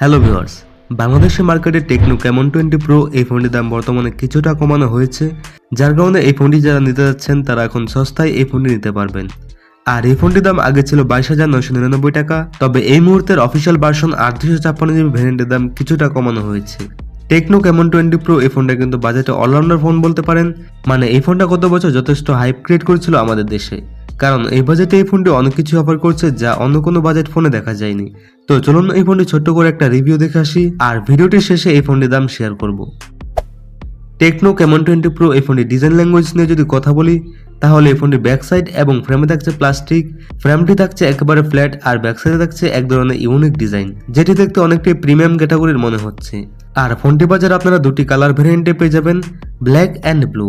Hello viewers বাংলাদেশের মার্কেটে techno Camon twenty pro এই ফোনটির দাম বর্তমানে কিছুটা কমানো হয়েছে, যার কারণে এই ফোনটি যারা নিতে যাচ্ছেন, তারা এখন সস্তায় এই ফোনটি নিতে পারবেন। আর এই ফোনটির দাম আগে ছিল বাইশ হাজার নয়শো নিরানব্বই টাকা, তবে এই মুহূর্তের অফিসিয়াল ভার্সন আট দুশো ছাপ্পান্ন জিবি ভ্যারিয়েন্টের দাম কিছুটা কমানো হয়েছে। টেকনো ক্যামন টোয়েন্টি প্রো এই ফোনটা কিন্তু বাজেটে অলরাউন্ডার ফোন বলতে পারেন মানে এই ফোনটা গত বছর যথেষ্ট হাইপ ক্রিয়েট করেছিল আমাদের দেশে। কারণ এই বাজেটে এই ফোনটি অনেক কিছু অফার করছে যা অন্য কোনো বাজেট ফোনে দেখা যায়নি। তো চলুন এই ফোনটি ছোট্ট করে একটা রিভিউ দেখে আসি আর ভিডিওটির শেষে এই ফোনটির দাম শেয়ার করব। টেকনো ক্যামন টোয়েন্টি প্রো এই ফোনটি ডিজাইন ল্যাঙ্গুয়েজ নিয়ে যদি কথা বলি, তাহলে এই ফোনটি ব্যাক সাইড এবং ফ্রেমে থাকছে প্লাস্টিক ফ্রেমটি থাকছে একেবারে ফ্ল্যাট আর ব্যাক সাইডে থাকছে এক ধরনের ইউনিক ডিজাইন যেটি দেখতে অনেকটাই প্রিমিয়াম ক্যাটাগরির মনে হচ্ছে। আর ফোনটি বাজারে আপনারা দুটি কালার ভ্যারিয়েন্টে পেয়ে যাবেন ব্ল্যাক অ্যান্ড ব্লু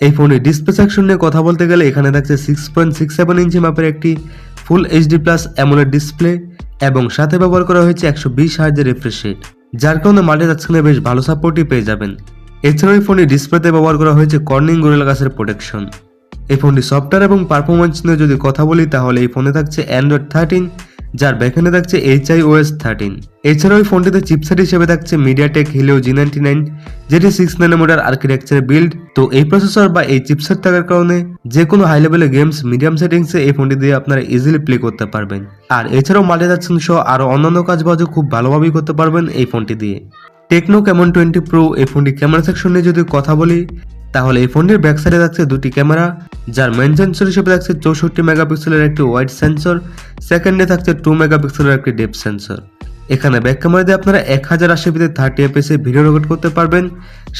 এই ফোনের ডিসপ্লে সেকশন নিয়ে কথা বলতে গেলে এখানে থাকছে six point six seven inch মাপের একটি full HD plus AMOLED display এবং সাথে ব্যবহার করা হয়েছে একশো বিশ হার্জের রিফ্রেশ রেট যার কারণে মাল্টিটাস্কিনে বেশ ভালো সাপোর্টই পেয়ে যাবেন। এছাড়াও এই ফোনটি ডিসপ্লেতে ব্যবহার করা হয়েছে কর্নিং গোরিলা গাছের প্রোটেকশন এই ফোনটি সফটওয়্যার এবং পারফরমেন্স নিয়ে যদি কথা বলি, তাহলে এই ফোনে থাকছে অ্যান্ড্রয়েড থার্টিন যার ব্যাকএন্ডে থাকছে এইচ আই ওএস থার্টিন এছাড়াও এই ফোনটিতে চিপসেট হিসেবে থাকছে MediaTek Helio G ninety nine যেটি সিক্স নানোমিটার আর্কিটেকচার বিল্ড তো এই প্রসেসর বা এই চিপসেট থাকার কারণে যে কোনো হাই লেভেলের গেমস মিডিয়াম সেটিংসে এই ফোনটি দিয়ে আপনারা ইজিলি প্লে করতে পারবেন। আর এছাড়াও মাল্টিটাস্কিং সহ আরও অন্যান্য কাজবাজও খুব ভালোভাবেই করতে পারবেন এই ফোনটি দিয়ে। টেকনো ক্যামন টোয়েন্টি প্রো এই ফোনটি ক্যামেরা সেকশন নিয়ে যদি কথা বলি তাহলে এই ফোনটির ব্যাক সাইডে থাকছে দুটি ক্যামেরা, যার মেন সেন্সর হিসেবে থাকছে চৌষট্টি মেগাপিক্সেলের একটি ওয়াইড সেন্সর সেকেন্ডে থাকছে টু মেগাপিক্সেলের একটি ডেপ সেন্সর এখানে ব্যাক ক্যামেরা দিয়ে আপনারা এক হাজার আশি পিতে থার্টি এফএসে ভিডিও রেকর্ড করতে পারবেন,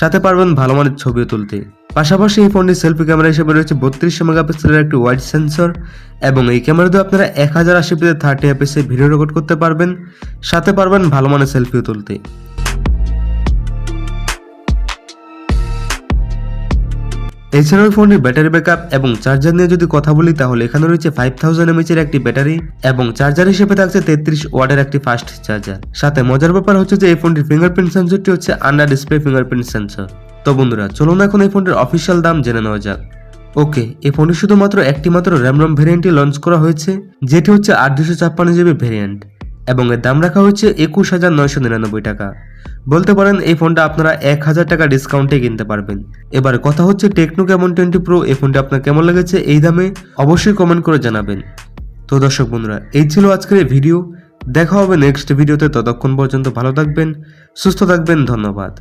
সাথে পারবেন ভালো মানের ছবিও তুলতে। পাশাপাশি এই ফোনটির সেলফি ক্যামেরা হিসেবে রয়েছে বত্রিশশো মেগাপিক্সেলের একটি ওয়াইড সেন্সর এবং এই ক্যামেরা দিয়ে আপনারা এক হাজার আশি পিতে থার্টি এফএসে ভিডিও রেকর্ড করতে পারবেন, সাথে পারবেন ভালো মানের সেলফিও তুলতে। এছাড়াও ফোনের ব্যাটারি ব্যাকআপ এবং চার্জার নিয়ে যদি কথা বলি, তাহলে এখানে রয়েছে ফাইভ থাউজেন্ড এমএচ এর একটি ব্যাটারি এবং চার্জার হিসেবে থাকছে তেত্রিশ ওয়াটের একটি ফাস্ট চার্জার সাথে মজার ব্যাপার হচ্ছে যে, এই ফোনটির ফিঙ্গারপ্রিন্ট সেন্সরটি হচ্ছে আন্ডার ডিসপ্লে ফিঙ্গারপ্রিন্ট সেন্সর তো বন্ধুরা, চলুন এখন এই ফোনটির অফিসিয়াল দাম জেনে নেওয়া যাক। ওকে, এই ফোনটি শুধুমাত্র একটি মাত্র র্যাম রম ভেরিয়েন্টই লঞ্চ করা হয়েছে, যেটি হচ্ছে আট দুশো ছাপ্পান্ন জিবি ভেরিয়েন্ট এবং এর দাম রাখা হচ্ছে একুশ হাজার নয়শো নিরানব্বই টাকা। বলতে পারেন এই ফোনটা আপনারা এক হাজার টাকা ডিসকাউন্টে কিনতে পারবেন। এবার কথা হচ্ছে টেকনো কেমন টোয়েন্টি প্রো, এই ফোনটা আপনার কেমন লেগেছে, এই দামে অবশ্যই কমেন্ট করে জানাবেন। তো দর্শক বন্ধুরা, এই ছিল আজকের এই ভিডিও দেখা হবে নেক্সট ভিডিওতে ততক্ষণ পর্যন্ত ভালো থাকবেন, সুস্থ থাকবেন, ধন্যবাদ।